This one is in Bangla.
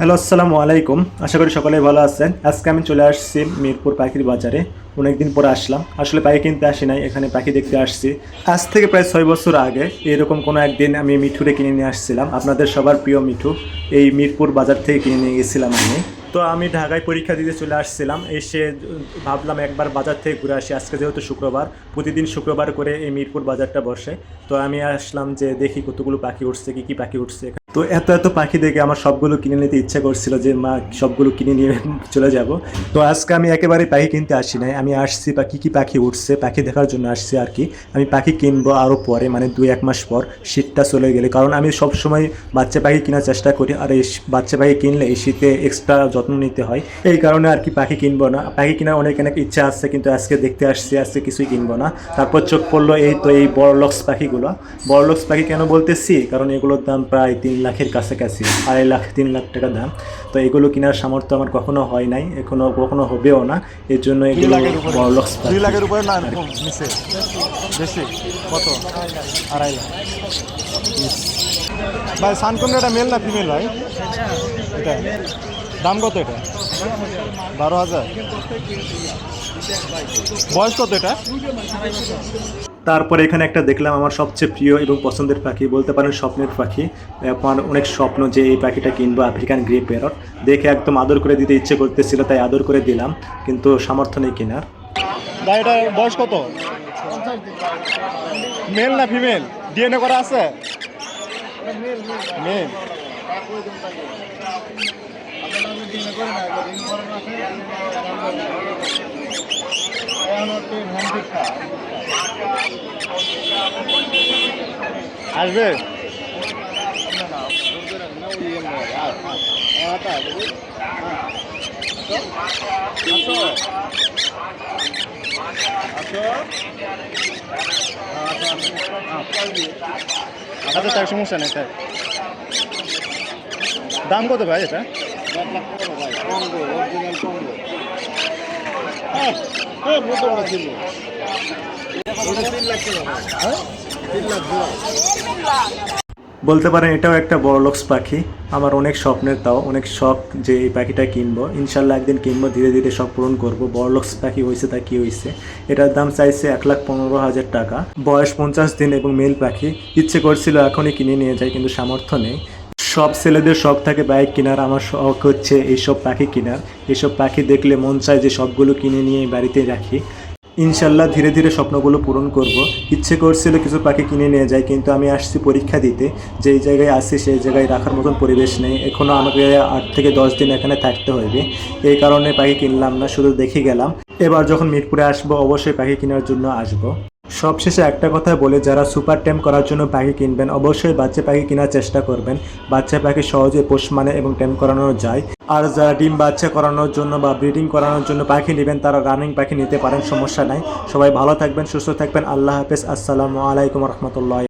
হ্যালো, আসসালামু আলাইকুম। আশা করি সকলে ভালো আছেন। আজকে আমি চলে আসছি মিরপুর পাখির বাজারে। অনেকদিন পরে আসলাম। আসলে পাখি কিনতে আসি নাই, এখানে পাখি দেখতে আসছি। আজ থেকে প্রায় ছয় বছর আগে এরকম কোনো একদিন আমি মিঠুরে কিনে নিয়ে আসছিলাম। আপনাদের সবার প্রিয় মিঠু। এই মিরপুর বাজার থেকে কিনে নিয়ে গেছিলাম আমি। তো আমি ঢাকায় পরীক্ষা দিতে চলে আসছিলাম। এসে ভাবলাম একবার বাজার থেকে ঘুরে আসি। আজকে যেহেতু শুক্রবার, প্রতিদিন শুক্রবার করে এই মিরপুর বাজারটা বসে। তো আমি আসলাম যে দেখি কতগুলো পাখি উঠছে, কি কি পাখি উঠছে তো এত এত পাখি দেখে আমার সবগুলো কিনে নিতে ইচ্ছা করছিল যে, মা, সবগুলো কিনে নিয়ে চলে যাব। তো আজকে আমি একেবারে পাখি কিনতে আসি নাই। আমি আসছি বা কী কী পাখি উঠছে, পাখি দেখার জন্য আসছি আর কি। আমি পাখি কিনবো আরও পরে মানে দুই এক মাস পর শীতটা চলে গেলে। কারণ আমি সব সময় বাচ্চা পাখি কেনার চেষ্টা করি আর এই বাচ্চা পাখি কিনলে এই শীতে এক্সট্রা যত্ন নিতে হয়। এই কারণে আর কি পাখি কিনবো না। পাখি কেনার অনেক অনেক ইচ্ছা আছে কিন্তু আজকে দেখতে আসছি, আজকে কিছুই কিনবো না। তারপর চোখ পড়ল এই তো এই বড়লক্স পাখিগুলো। বড়লক্স পাখি কেন বলতেছি? কারণ এগুলোর দাম প্রায় তিন লাখের কাছাকাছি আড়াই লাখ তিন লাখ টাকা দাম। তো এগুলো কেনার সামর্থ্য আমার কখনো হয় নাই এখনও কখনো হবেও না। এর জন্য এগুলো বড়লক্স দুই লাখের উপরে না নিচে। বেশি। কত? আড়াই লাখ। ভাই সানকোন এটা মেল না ফিমেল ভাই? এটা। দাম কত এটা? বারো হাজার। বয়স কত এটা? তারপরে এখানে একটা দেখলাম আমার সবচেয়ে প্রিয় এবং পছন্দের পাখি, বলতে পারেন স্বপ্নের পাখি। আমার অনেক স্বপ্ন যে এই পাখিটা কিনবো, আফ্রিকান গ্রে প্যারট। দেখে একদম আদর করে দিতে ইচ্ছে করতেছিল, তাই আদর করে দিলাম, কিন্তু সামর্থ্য নেই কেনার। বয়স কত? মেল না ফিমেল ডিএনএ করা আছে? মেল আসবে? আচ্ছা তার সমস্যা নেই তাই। দাম কত ভাই এটা? বলতে পারেন এটাও একটা বড়লক্স পাখি। আমার অনেক স্বপ্নের তাও, অনেক শখ যে এই পাখিটা কিনবো। ইনশাল্লাহ একদিন কিনবো, ধীরে ধীরে সব পূরণ করব। বড়লক্স পাখি হয়েছে তা কি হয়েছে এটার দাম চাইছে এক লাখ পনেরো হাজার টাকা। বয়স পঞ্চাশ দিন এবং মেল পাখি। ইচ্ছে করছিল এখনই কিনে নিয়ে যায় কিন্তু সামর্থ্য নেই। সব ছেলেদের শখ থাকে বাইক কেনার, আমার শখ হচ্ছে এইসব পাখি কেনার। এইসব পাখি দেখলে মন চায় যে সবগুলো কিনে নিয়ে বাড়িতে রাখি। ইনশাল্লাহ ধীরে ধীরে স্বপ্নগুলো পূরণ করব। ইচ্ছে করছিল কিছু পাখি কিনে নিয়ে যায় কিন্তু আমি আসছি পরীক্ষা দিতে। যেই জায়গায় আসি সেই জায়গায় রাখার মতন পরিবেশ নেই। এখনও আমাকে আট থেকে দশ দিন এখানে থাকতে হবে এই কারণে পাখি কিনলাম না, শুধু দেখে গেলাম। এবার যখন মিরপুরে আসব, অবশ্যই পাখি কেনার জন্য আসব। সবশেষে একটা কথা বলে, যারা সুপার টেম করার জন্য পাখি কিনবেন, অবশ্যই বাচ্চা পাখি কেনার চেষ্টা করবেন। বাচ্চা পাখি সহজে পোষ মানে এবং টেম করানো যায়। আর যারা ডিম বাচ্চা করানোর জন্য বা ব্রিডিং করানোর জন্য পাখি নেবেন, তারা রানিং পাখি নিতে পারেন, সমস্যা নাই। সবাই ভালো থাকবেন, সুস্থ থাকবেন। আল্লাহ হাফেজ, আসসালামু আলাইকুম রহমতুল্লাহ।